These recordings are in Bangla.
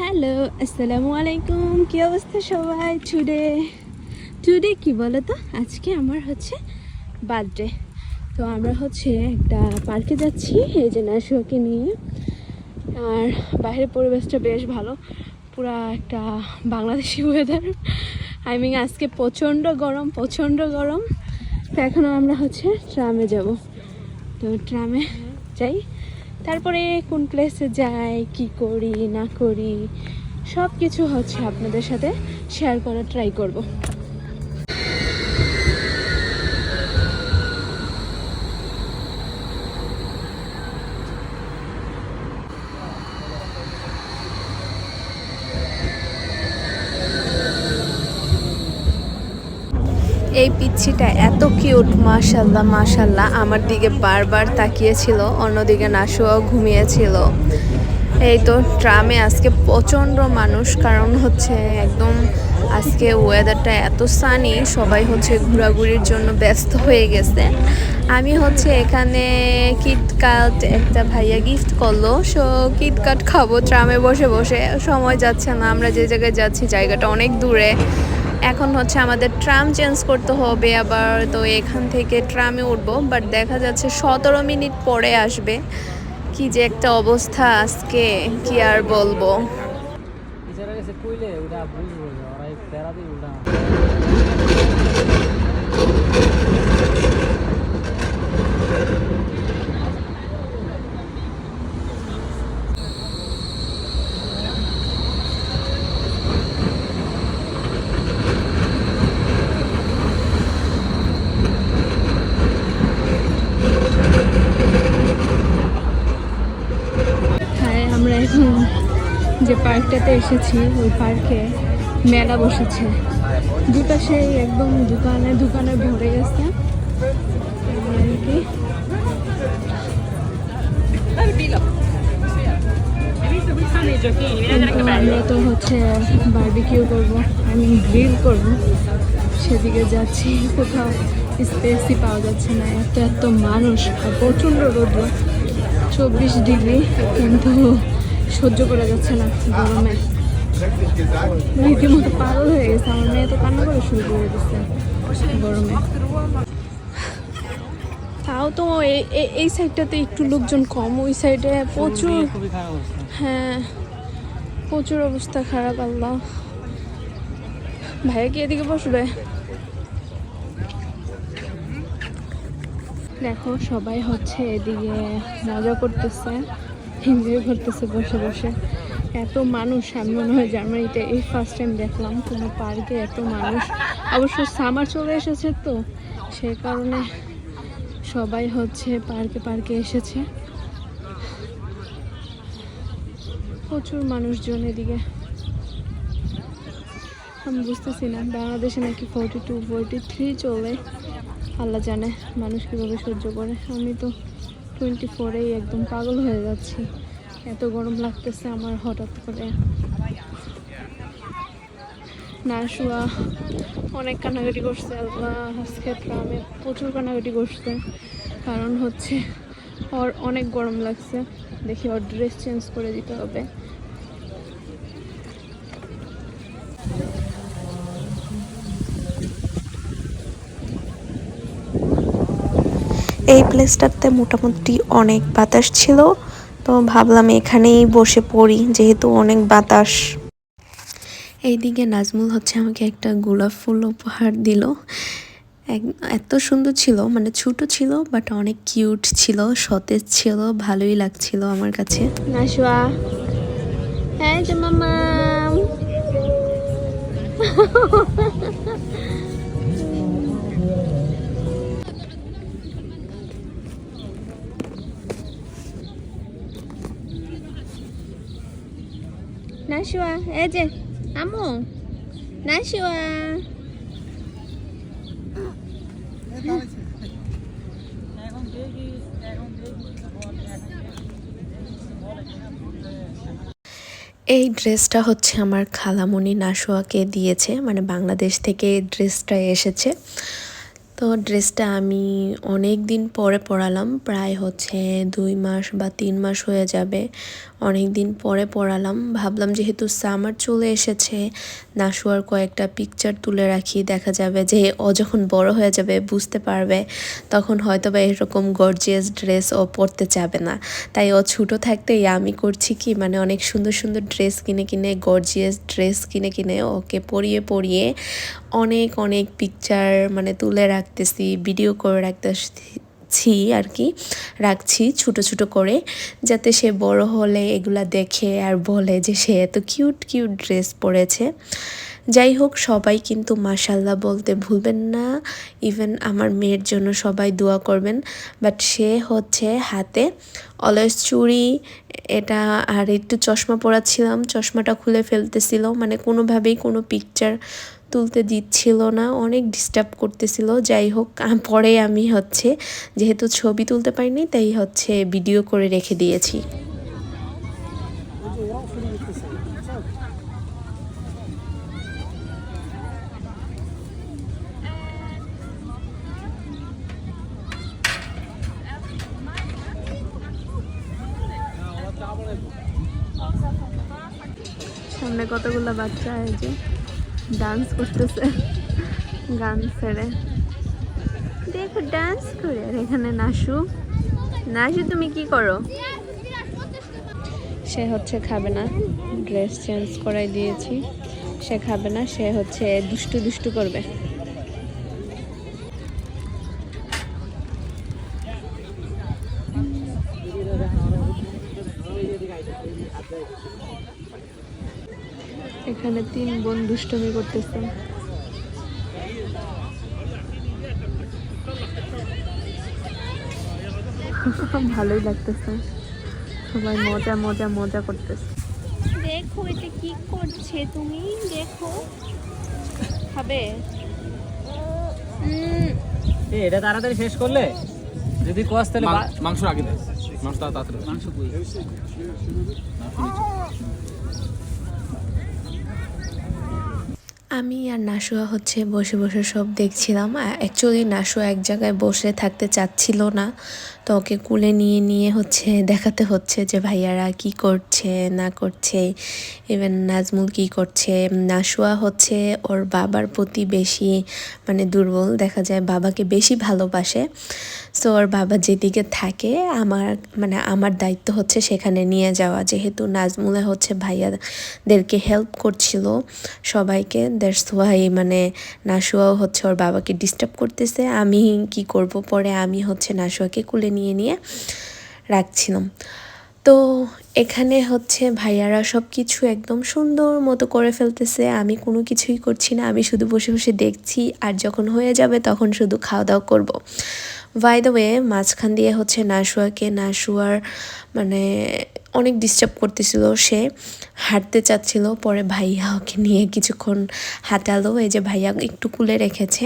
হ্যালো, আসসালামু আলাইকুম। কি অবস্থা সবাই টুডে টুডে কি বলো তো আজকে আমার হচ্ছে বার্থডে তো আমরা হচ্ছে একটা পার্কে যাচ্ছি, এই যে নাশুয়াকে নিয়ে। আর বাইরের পরিবেশটা বেশ ভালো। পুরা একটা বাংলাদেশি ওয়েদার আই মিন আজকে প্রচণ্ড গরম প্রচণ্ড গরম। তো এখনও আমরা হচ্ছে ট্রামে যাব। তো ট্রামে যাই। তারপরে কোন প্লেসে যাই, কি করি, না করি সব কিছু হচ্ছে আপনাদের সাথে শেয়ার করার ট্রাই করব। এই পিচ্ছিটা এত কিউট, মাশাল্লাহ মাশাল্লাহ। আমার দিকে বারবার তাকিয়েছিল, অন্যদিকে নাশুয়াও ঘুমিয়েছিল। এই তো ট্রামে আজকে প্রচণ্ড মানুষ, কারণ হচ্ছে একদম আজকে ওয়েদারটা এত সানি সবাই হচ্ছে ঘোরাঘুরির জন্য ব্যস্ত হয়ে গেছে। আমি হচ্ছে এখানে কিটকাট একটা ভাইয়া গিফট করল, সো কিটকাট খাব, ট্রামে বসে বসে সময় যাচ্ছে না, আমরা যে জায়গায় যাচ্ছি, জায়গাটা অনেক দূরে। এখন হচ্ছে আমাদের ট্রাম চেঞ্জ করতে হবে, আবার তো এখান থেকে ট্রামে উঠবো বাট দেখা যাচ্ছে সতেরো মিনিট পরে আসবে। কি যে একটা অবস্থা আজকে, কি আর বলব ইশারা গেছে কইলে ওটা বুঝব যে ওরা এই প্যারা দিয়ে উল্টা হ্যাঁ আমরা এখন যে পার্কটাতে এসেছি, ওই পার্কে মেলা বসেছে। দুটা সেই একদম দোকানে দোকানে ভরে গেছে। আর কি আমরা তো হচ্ছে বারবিকিউ করব আমি গ্রিল করব। সেদিকে যাচ্ছি, কোথাও স্পেসই পাওয়া যাচ্ছে না। এত এত মানুষ প্রচণ্ড রৌদ্র চব্বিশ ডিগ্রি কিন্তু সহ্য করা যাচ্ছে না গরমে। রীতিমতো পাগল হয়ে গেছে আমার মেয়ে তো কান্না করে শুরু করে দিচ্ছে গরমে। তাও তো এই- সাইডটাতে একটু লোকজন কম ওই সাইডে প্রচুর হ্যাঁ প্রচুর অবস্থা খারাপ আল্লাহ। ভাইয়া কি এদিকে বসবে দেখো সবাই হচ্ছে এদিকে মজা করতেছে। এনজয় করতেছে বসে বসে। এত মানুষ, আমি মনে হয় জার্মানিতে এই ফার্স্ট টাইম দেখলাম। কোনো পার্কে এত মানুষ। অবশ্য সামার চলে এসেছে তো, সে কারণে সবাই হচ্ছে পার্কে পার্কে এসেছে। প্রচুর মানুষজন এদিকে। আমি বুঝতেছি না, বাংলাদেশে নাকি ফোরটি টু ফোরটি থ্রি চলে। আল্লাহ জানে মানুষ কীভাবে সহ্য করে। আমি তো টোয়েন্টি ফোরেই একদম পাগল হয়ে যাচ্ছি। এত গরম লাগতেছে আমার হঠাৎ করে। না শুয়া অনেক কানাকাটি করছে আজকে গ্রামে প্রচুর কানাকাটি করছে। কারণ হচ্ছে ওর অনেক গরম লাগছে। দেখি ওর ড্রেস চেঞ্জ করে দিতে হবে। এই প্লেসটাতে মোটামুটি অনেক বাতাস ছিল। তো ভাবলাম এখানেই বসে পড়ি, যেহেতু অনেক বাতাস। এইদিকে নাজমুল হচ্ছে আমাকে একটা গোলাপ ফুল উপহার দিল। এত সুন্দর ছিল মানে ছোট ছিল বাট অনেক কিউট ছিল, সতেজ ছিল, ভালোই লাগছিল আমার কাছে। হ্যাঁ মামা। নাশোয়া এই যে দেখি এই ড্রেসটা হচ্ছে আমার খালামণি নাসোয়াকে দিয়েছে মানে বাংলাদেশ থেকে ড্রেসটা এসেছে। তো ড্রেসটা আমি অনেক দিন পরে পরালাম, প্রায় হচ্ছে দুই মাস বা তিন মাস হয়ে যাবে। অনেক দিন পরে পরালাম। ভাবলাম যেহেতু সামার চলে এসেছে নাশুয়ার কয়েকটা পিকচার তুলে রাখি, দেখা যাবে যে ও যখন বড় হয়ে যাবে, বুঝতে পারবে, তখন হয়তো বা এরকম গর্জিয়াস ড্রেস ও পরতে চাবে না। তাই ও ছোটো থাকতেই আমি করছি কি মানে অনেক সুন্দর সুন্দর ড্রেস কিনে কিনে গর্জিয়াস ড্রেস কিনে কিনে ওকে পরিয়ে পরিয়ে অনেক অনেক পিকচার মানে তুলে রাখতেছি ভিডিও করে রাখতেছি আর কি রাখছি ছোট ছোট করে, যাতে সে বড় হলে এগুলা দেখে আর বলে যে সে এত কিউট কিউট ড্রেস পরেছে। যাই হোক, সবাই কিন্তু মাসাল্লাহ বলতে ভুলবেন না। ইভেন আমার মেয়ের জন্য সবাই দোয়া করবেন। বাট সে হচ্ছে হাতে অলয়েস চুড়ি, এটা আর একটু চশমা পরাচ্ছিলাম, চশমাটা খুলে ফেলতেছিল। মানে কোনোভাবেই কোনো পিকচার তুলতে দিচ্ছিল না, অনেক ডিস্টার্ব করতেছিল যাই হোক পরে আমি হচ্ছে, যেহেতু ছবি তুলতে পারিনি, তাই হচ্ছে ভিডিও করে রেখে দিয়েছি? সামনে কতগুলো বাচ্চা যে ডান্স করতেছে। গান ছেড়ে। দেখো, ডান্স করে। আর এখানে নাসু। নাসু, তুমি কি করো? সে হচ্ছে খাবে না। ড্রেস চেঞ্জ করাই দিয়েছি। সে খাবে না, সে হচ্ছে দুষ্টু দুষ্টু করবে। এখানে তিন বোন দুষ্টমি করতেছে। ভালোই লাগতেছে। সবাই মজা মজা মজা করতেছে। দেখো এটা কি করছে তুমি? দেখো। খাবে? এটা তাড়াতাড়ি শেষ করলে? যদি কস তাহলে মাংস আগে দেয় মাংস তাড়াতাড়ি মাংস কই? আমি আর নাশুয়া হচ্ছে বসে বসে সব দেখছিলাম। অ্যাকচুয়ালি নাশুয়া এক জায়গায় বসে থাকতে চাচ্ছিল না। তো ওকে কুলে নিয়ে নিয়ে হচ্ছে দেখাতে হচ্ছে যে ভাইয়ারা কি করছে, না করছে। ইভেন নাজমুল কি করছে। নাশুয়া হচ্ছে ওর বাবার প্রতি বেশি মানে দুর্বল। দেখা যায় বাবাকে বেশি ভালোবাসে। সো ওর বাবা যেদিকে থাকে, আমার মানে আমার দায়িত্ব হচ্ছে সেখানে নিয়ে যাওয়া। যেহেতু নাজমুলে হচ্ছে ভাইয়াদেরকে হেল্প করছিল সবাইকে দ্যাটস ওয়াই মানে নাসুয়াও হচ্ছে ওর বাবাকে ডিস্টার্ব করতেছে। আমি কি করব পরে? আমি হচ্ছে নাসুয়াকে কুলে নিয়ে নিয়ে রাখছিলাম। তো এখানে হচ্ছে ভাইয়ারা সব কিছু একদম সুন্দর মতো করে ফেলতেছে। আমি কোনো কিছুই করছি না। আমি শুধু বসে বসে দেখছি। আর যখন হয়ে যাবে তখন শুধু খাওয়া দাওয়া করব। বাই দ্য ওয়ে মাঝখান দিয়ে হচ্ছে নাশুয়াকে নাশুয়ার মানে অনেক ডিস্টার্ব করতেছিল সে হাঁটতে চাচ্ছিল পরে ভাইয়া ওকে নিয়ে কিছুক্ষণ হাঁটালো এই যে ভাইয়া একটু কুলে রেখেছে।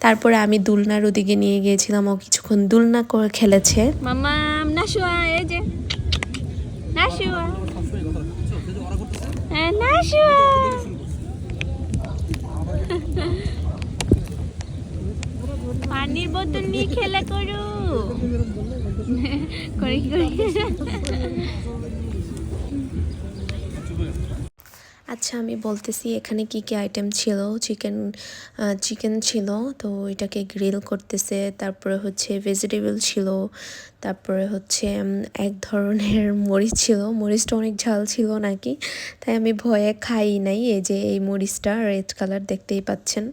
তারপরে আমি দুলনার ওদিকে নিয়ে গিয়েছিলাম ও কিছুক্ষণ দুলনা করে খেলেছে। মামা নাশুয়া এই যে নাশুয়া হ্যাঁ, নাশুয়া পানির বোতল নিয়ে খেলা করো। করি করি। আচ্ছা আমি বলতেছি এখানে কি কি আইটেম ছিল? চিকেন চিকেন ছিল, তো এটাকে গ্রিল করতেছে, তারপরে হচ্ছে ভেজিটেবল ছিল, তারপরে হচ্ছে এক ধরনের মরিচ ছিল। মরিচটা অনেক ঝাল ছিল নাকি? তাই আমি ভয়ে খাই নাই, এই যে এই মরিচটা রেড কালার দেখতেই পাচ্ছেন।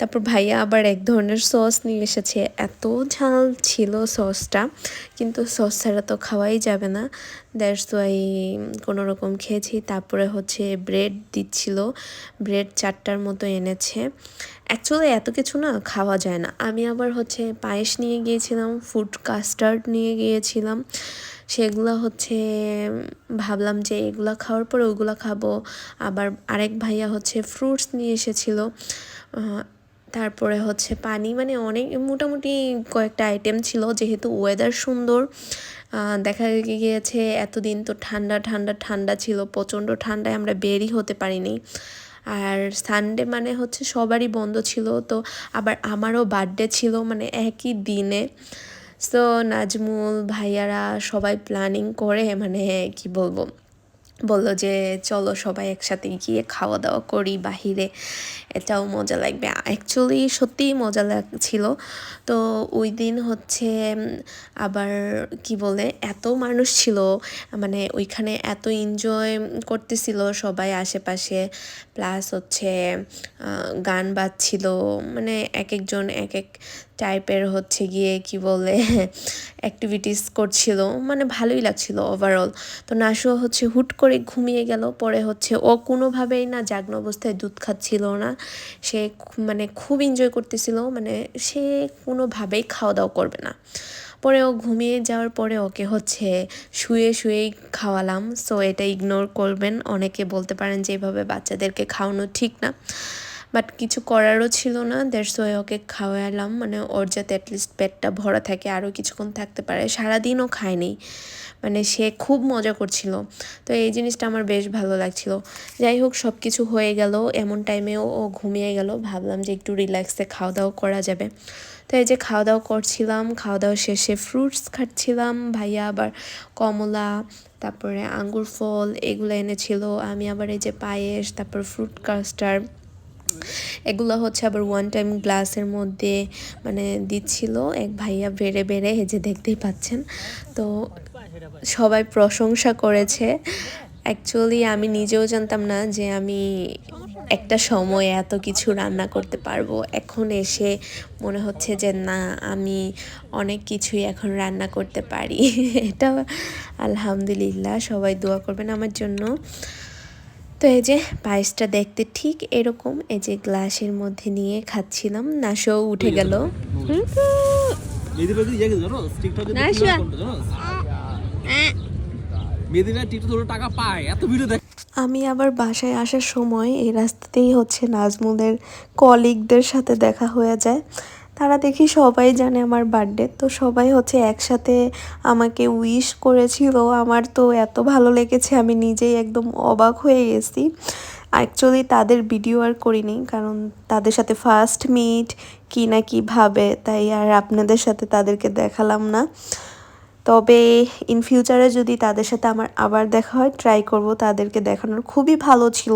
তারপর ভাইয়া আবার এক ধরনের সস নিয়ে এসেছে। এত ঝাল ছিল সসটা, কিন্তু সস ছাড়া তো খাওয়াই যাবে না। দ্যাটস ওয়াই কোনো রকম খেয়েছি। তারপরে হচ্ছে ব্রেড দিচ্ছিল। ব্রেড চারটার মতো এনেছে। অ্যাকচুয়ালি এত কিছু না খাওয়া যায় না। আমি আবার হচ্ছে পায়েস নিয়ে গিয়েছিলাম ফুড কাস্টার্ড নিয়ে গিয়েছিলাম। সেগুলো হচ্ছে ভাবলাম যে এগুলো খাওয়ার পরে ওগুলো খাব। আবার আরেক ভাইয়া হচ্ছে ফ্রুটস নিয়ে এসেছিল। তারপরে হচ্ছে পানি মানে অনেক, মোটামুটি কয়েকটা আইটেম ছিল, যেহেতু ওয়েদার সুন্দর দেখা গিয়েছে এতদিন তো ঠান্ডা ঠান্ডা ঠান্ডা ছিল, প্রচণ্ড ঠান্ডায় আমরা বেরই হতে পারিনি। আর সানডে মানে হচ্ছে সবারই বন্ধ ছিল, তো আবার আমারও বার্থডে ছিল মানে একই দিনে। সো নাজমুল ভাইয়ারা সবাই প্ল্যানিং করে মানে কি বলব বলল যে, চলো সবাই একসাথে গিয়ে খাওয়া দাওয়া করি বাহিরে। এটাও মজা লাগবে। অ্যাকচুয়ালি সত্যিই মজা লাগছিল। তো ওই দিন হচ্ছে আবার কি বলে, এত মানুষ ছিল মানে ওইখানে এত এনজয় করতেছিল সবাই আশেপাশে। প্লাস হচ্ছে গান বাজছিল মানে এক একজন এক এক টাইপের হচ্ছে গিয়ে কি বলে অ্যাক্টিভিটিস করছিল মানে ভালোই লাগছিল ওভারঅল তো নাসুয়া হচ্ছে হুট করে ঘুমিয়ে গেল, পরে হচ্ছে ও কোনোভাবেই না জাগ্ন অবস্থায় দুধ খাচ্ছিল না। সে মানে খুব এনজয় করতেছিল মানে সে কোনোভাবেই খাওয়া দাওয়া করবে না। পরে ও ঘুমিয়ে যাওয়ার পরে ওকে হচ্ছে শুয়ে শুয়েই খাওয়ালাম। সো এটা ইগনোর করবেন। অনেকে বলতে পারেন যে, এভাবে বাচ্চাদেরকে খাওয়ানো ঠিক না। বাট কিছু করারও ছিল না। দেড় ওয়ে ওকে খাওয়ালাম। মানে ওর যাতে অ্যাটলিস্ট পেটটা ভরা থাকে, আরও কিছুক্ষণ থাকতে পারে। সারাদিনও খায়নি। মানে সে খুব মজা করছিল। তো এই জিনিসটা আমার বেশ ভালো লাগছিল। যাই হোক সব কিছু হয়ে গেল। এমন টাইমেও ও ঘুমিয়ে গেল। ভাবলাম যে, একটু রিল্যাক্সে খাওয়া দাওয়া করা যাবে। তো এই যে খাওয়া দাওয়া করছিলাম খাওয়া দাওয়া শেষে ফ্রুটস খাচ্ছিলাম, ভাইয়া আবার কমলা, তারপরে আঙ্গুর ফল এগুলো এনেছিল, আমি আবার এই যে পায়েস, তারপর ফ্রুট কাস্টার্ড এগুলো হচ্ছে আবার ওয়ান টাইম গ্লাসের মধ্যে মানে দিচ্ছিল, এক ভাইয়া বেড়ে বেড়ে এই যে দেখতেই পাচ্ছেন, তো সবাই প্রশংসা করেছে অ্যাকচুয়ালি আমি নিজেও জানতাম না যে আমি একটা সময় এত কিছু রান্না করতে পারব। এখন এসে মনে হচ্ছে যে না আমি অনেক কিছুই এখন রান্না করতে পারি। এটা আলহামদুলিল্লাহ সবাই দোয়া করবেন আমার জন্য। তো এই যে পায়েসটা দেখতে ঠিক এরকম এই যে গ্লাসের মধ্যে নিয়ে খাচ্ছিলাম নাশও উঠে গেল। না, ভাই টিকটক ধরে টাকা পায়, এত দেখ। আমি আবার বাসায় আসার সময় এই রাস্তাতেই হচ্ছে নাজমুলের কলিগদের সাথে দেখা হয়ে যায়। তারা দেখি সবাই জানে আমার বার্থডে তো সবাই হচ্ছে একসাথে আমাকে উইশ করেছিল। আমার তো এত ভালো লেগেছে, আমি নিজেই একদম অবাক হয়ে গেছি। অ্যাকচুয়ালি তাদের ভিডিও আর করিনি, কারণ তাদের সাথে ফার্স্ট মিট কি না কি ভাবে, তাই আর আপনাদের সাথে তাদেরকে দেখালাম না। তবে ইন ফিউচারে যদি তাদের সাথে আমার আবার দেখা হয় ট্রাই করব। তাদেরকে দেখানোর খুবই ভালো ছিল।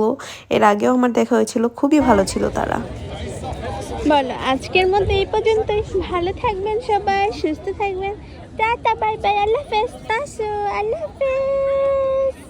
এর আগেও আমার দেখা হয়েছিল, খুবই ভালো ছিল তারা। বলো, আজকের মতো এই পর্যন্তই। ভালো থাকবেন সবাই, সুস্থ থাকবেন। টাটা বাই বাই আল্লাহ হাফেজ। আল্লাহ হাফেজ।